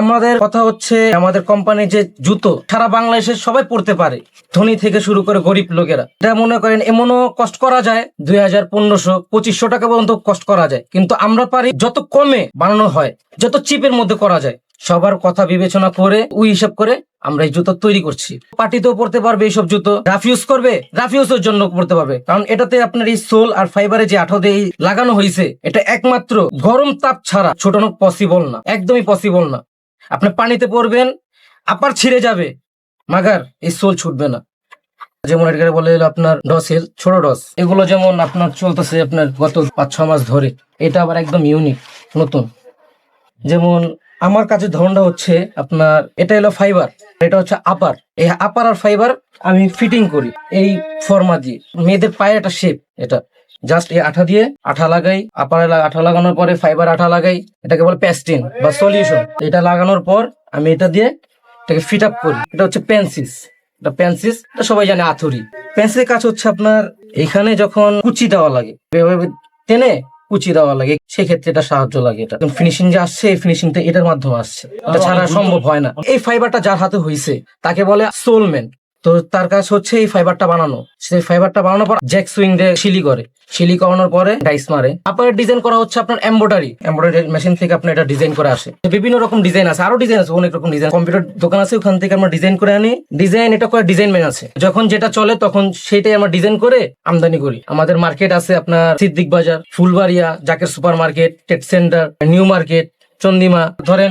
আমাদের কথা হচ্ছে, আমাদের কোম্পানির যে জুতো, সারা বাংলাদেশের সবাই পড়তে পারে। ধনী থেকে শুরু করে গরিব লোকেরা। এটা মনে করেন, এমনও কষ্ট করা যায়, দুই হাজার পনেরোশো, পঁচিশশো টাকা পর্যন্ত কষ্ট করা যায়। কিন্তু আমরা পারি, যত কমে বানানো হয়, যত চিপের মধ্যে করা যায়। সবার কথা বিবেচনা করে, ওই হিসাব করে আমরা এই জুতো তৈরি করছি। পার্টিতেও পড়তে পারবে এইসব জুতো। রাফ ইউজ করবে, রাফ ইউজের জন্য পড়তে পারবে। কারণ এটাতে আপনার এই সোল আর ফাইবারে যে আঠো দিয়ে লাগানো হয়েছে এটা একমাত্র গরম তাপ ছাড়া ছোটানো পসিবল না, একদমই পসিবল না। আপনি পানিতে পড়বেন, আপার ছিঁড়ে যাবে। মাগার, এই সোল ছুটবে না। যেমন এটাকে বলে আপনার ডসেল ছোট ডস এগুলো যেমন আপনার চলতেছে আপনার গত পাঁচ ছ মাস ধরে, এটা আবার একদম ইউনিক নতুন। যেমন আমার কাছে ধরনটা হচ্ছে আপনার, এটা এলো ফাইবার এটা হচ্ছে আপার এই আপার আর ফাইবার আমি ফিটিং করি, এই ফর্মা দিয়ে। মেয়েদের পায়ে একটা শেপ এটা। জাস্ট এই আঠা দিয়ে আঠা লাগাই আপারে আঠা লাগানোর পরে ফাইবার আঠা লাগাই, এটাকে বলে প্যাস্টিন বা সলিউশন এটা লাগানোর পর আমি এটা দিয়ে এটাকে ফিট আপ করি। এটা হচ্ছে পেন্সিস এটা পেন্সিস এটা সবাই জানে আথুরি পেন্সিলের কাজ হচ্ছে আপনার এখানে যখন কুচি দেওয়া লাগে টেনে কুচি দেওয়া লাগে সেক্ষেত্রে এটা সাহায্য লাগে এটা। ফিনিশিং যে আসছে এই ফিনিশিংটা এটার মাধ্যমে আসছে। এটা ছাড়া সম্ভব হয় না। এই ফাইবারটা যার হাতে হয়েছে তাকে বলে সোলম্যান তো তার কাজ হচ্ছে এই ফাইবারটা বানানো। সেই ফাইবারটা বানানোর পর জ্যাক সুইং দিয়ে শিলি করে। শিলি করানোর পরে ডাইস মারে। আপনার ডিজাইন করা হচ্ছে আপনার এমব্রয়ডারি এমব্রয়ডারি মেশিন থেকে আপনার এটা ডিজাইন করে আসে। বিভিন্ন রকম ডিজাইন আছে। আরও ডিজাইন আছে, অনেক রকম ডিজাইন কম্পিউটার দোকান আছে, ওখান থেকে আমরা ডিজাইন করে আনি। ডিজাইন এটা করে ডিজাইন মেন আছে। যখন যেটা চলে তখন সেটাই আমরা ডিজাইন করে আমদানি করি। আমাদের মার্কেট আছে আপনার সিদ্দিক বাজার, ফুলবাড়িয়া, জাকের সুপার মার্কেট টেট সেন্টার, নিউ মার্কেট, চন্দিমা। ধরেন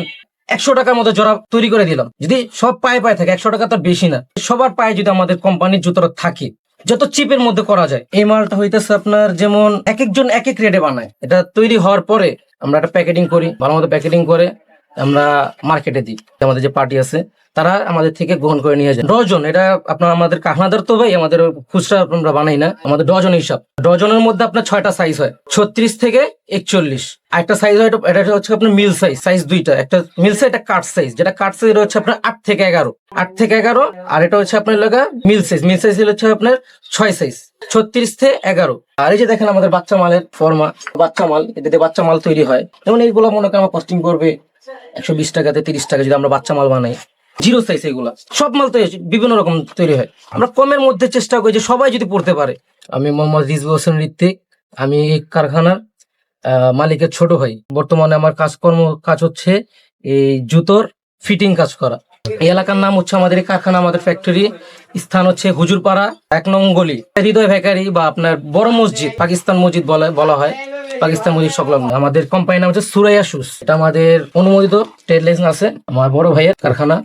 একশো টাকার মতো জোড়া তৈরি করে দিলাম। যদি সব পায়ে পায়ে থাকে, একশো টাকা তো বেশি না। সবার পায়ে যদি আমাদের কোম্পানির জুতোটা থাকে, যত চিপের মধ্যে করা যায়, এই মালটা হইতেছে আপনার যেমন এক একজন এক এক রেটে বানায়। এটা তৈরি হওয়ার পরে আমরা একটা প্যাকেটিং করি, ভালো মতো প্যাকেটিং করে আমরা মার্কেটে দিই। আমাদের যে পার্টি আছে, তারা আমাদের থেকে গ্রহণ করে নিয়ে যায়। ডজন এটা আপনার আমাদের কাহনাদার তো ভাই, আমাদের খুচরা আমরা বানাই না, আমাদের ডজন হিসাব। ডজনের মধ্যে আপনার ছয়টা সাইজ হয়, ছত্রিশ থেকে একচল্লিশ। একটা সাইজ হয়, এটা- হচ্ছে আপনার মিল সাইজ সাইজ দুইটা। একটা মিল সাইজ একটা কাট সাইজ যেটা কাট সাইজ হচ্ছে আপনার আট থেকে এগারো। আট থেকে এগারো, আর এটা হচ্ছে আপনার লাগা মিল সাইজ মিল সাইজ হচ্ছে আপনার ছয় সাইজ ছত্রিশ থেকে এগারো। আর এই যে দেখেন আমাদের বাচ্চা মালের ফর্মা বাচ্চা মাল, এটাতে বাচ্চা মাল তৈরি হয়। যেমন এইগুলো মনে করেন আমার কস্টিং করবে একশো বিশ টাকাতে তিরিশ টাকা যদি আমরা বাচ্চা মাল বানাই। জিরো সাইজ এগুলা। সব মাল তো বিভিন্ন রকম তৈরি হয়। আমরা কমের মধ্যে চেষ্টা করি যে সবাই যদি পড়তে পারে। আমি মোহাম্মদ রিজবু হোসেন ঋত্বিক, আমি এই কারখানার মালিকের ছোট ভাই। বর্তমানে আমার কাজকর্ম কাজ হচ্ছে এই জুতোর ফিটিং কাজ করা। এই এলাকার নাম হচ্ছে আমাদের কারখানা, আমাদের ফ্যাক্টরি স্থান হচ্ছে হুজুরপাড়া, এক নং গলি। হৃদয় ভেকারি বা আপনার বড় মসজিদ, পাকিস্তান মসজিদ বলা বলা হয়। পাকিস্তান মুজিব সংলগ্ন। আমাদের কোম্পানির নাম হচ্ছে সুরাইয়া শুস এটা আমাদের অনুমোদিত ট্রেড লাইসেন্স আছে। আমার বড় ভাইয়ের কারখানা।